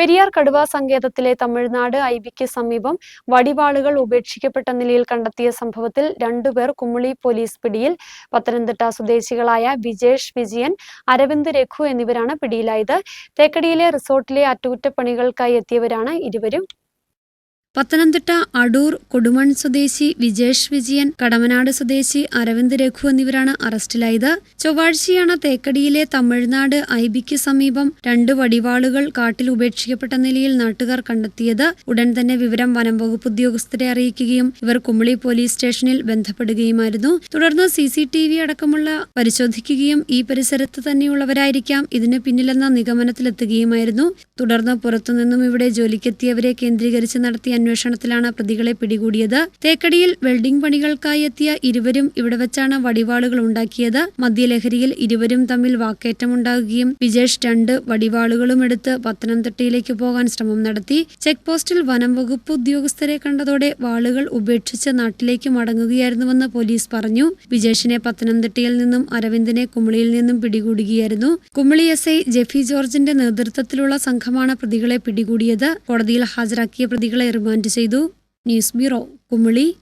പെരിയാർ കടുവ സങ്കേതത്തിലെ തമിഴ്നാട് ഐബിക്ക് സമീപം വടിവാളുകൾ ഉപേക്ഷിക്കപ്പെട്ട നിലയിൽ കണ്ടെത്തിയ സംഭവത്തിൽ രണ്ടുപേർ കുമ്മിളി പോലീസ് പിടിയിൽ പത്തനംതിട്ട സ്വദേശികളായ വിജേഷ് വിജയൻ അരവിന്ദ് രഘു എന്നിവരാണ് പിടിയിലായത്. തേക്കടിയിലെ റിസോർട്ടിലെ അറ്റകുറ്റപ്പണികൾക്കായി എത്തിയവരാണ് ഇരുവരും. പത്തനംതിട്ട അടൂർ കൊടുമൺ സ്വദേശി വിജേഷ് വിജയൻ കടമനാട് സ്വദേശി അരവിന്ദ് രഘു എന്നിവരാണ് അറസ്റ്റിലായത്. ചൊവ്വാഴ്ചയാണ് തേക്കടിയിലെ തമിഴ്നാട് ഐബിക്ക് സമീപം രണ്ട് വടിവാളുകൾ കാട്ടിൽ ഉപേക്ഷിക്കപ്പെട്ട നിലയിൽ നാട്ടുകാർ കണ്ടെത്തിയത്. ഉടൻ തന്നെ വിവരം വനം വകുപ്പ് ഉദ്യോഗസ്ഥരെ അറിയിക്കുകയും ഇവർ കുമളി പോലീസ് സ്റ്റേഷനിൽ ബന്ധപ്പെടുകയുമായിരുന്നു. തുടർന്ന് സി സി ടി വി അടക്കമുള്ള പരിശോധിക്കുകയും ഈ പരിസരത്ത് തന്നെയുള്ളവരായിരിക്കാം ഇതിന് പിന്നിലെന്ന നിഗമനത്തിലെത്തുകയുമായിരുന്നു. തുടർന്ന് പുറത്തുനിന്നും ഇവിടെ ജോലിക്കെത്തിയവരെ കേന്ദ്രീകരിച്ച് നടത്തിയ അന്വേഷണത്തിലാണ് പ്രതികളെ പിടികൂടിയത്. തേക്കടിയിൽ വെൽഡിംഗ് പണികൾക്കായി എത്തിയ ഇരുവരും ഇവിടെ വെച്ചാണ് വടിവാളുകൾ ഉണ്ടാക്കിയത്. മദ്യലഹരിയിൽ ഇരുവരും തമ്മിൽ വാക്കേറ്റമുണ്ടാകുകയും വിജേഷ് രണ്ട് വടിവാളുകളും എടുത്ത് പത്തനംതിട്ടയിലേക്ക് പോകാൻ ശ്രമം നടത്തി. ചെക്ക് പോസ്റ്റിൽ വനം വകുപ്പ് ഉദ്യോഗസ്ഥരെ കണ്ടതോടെ വാളുകൾ ഉപേക്ഷിച്ച് നാട്ടിലേക്ക് മടങ്ങുകയായിരുന്നുവെന്ന് പോലീസ് പറഞ്ഞു. വിജേഷിനെ പത്തനംതിട്ടയിൽ നിന്നും അരവിന്ദിനെ കുമളിയിൽ നിന്നും പിടികൂടുകയായിരുന്നു. കുമളി എസ് ഐ ജെഫി ജോർജിന്റെ നേതൃത്വത്തിലുള്ള സംഘമാണ് പ്രതികളെ പിടികൂടിയത്. കോടതിയിൽ ഹാജരാക്കിയ പ്രതികളെ റിമാൻഡ് ചെയ്തു. News bureau Kumily.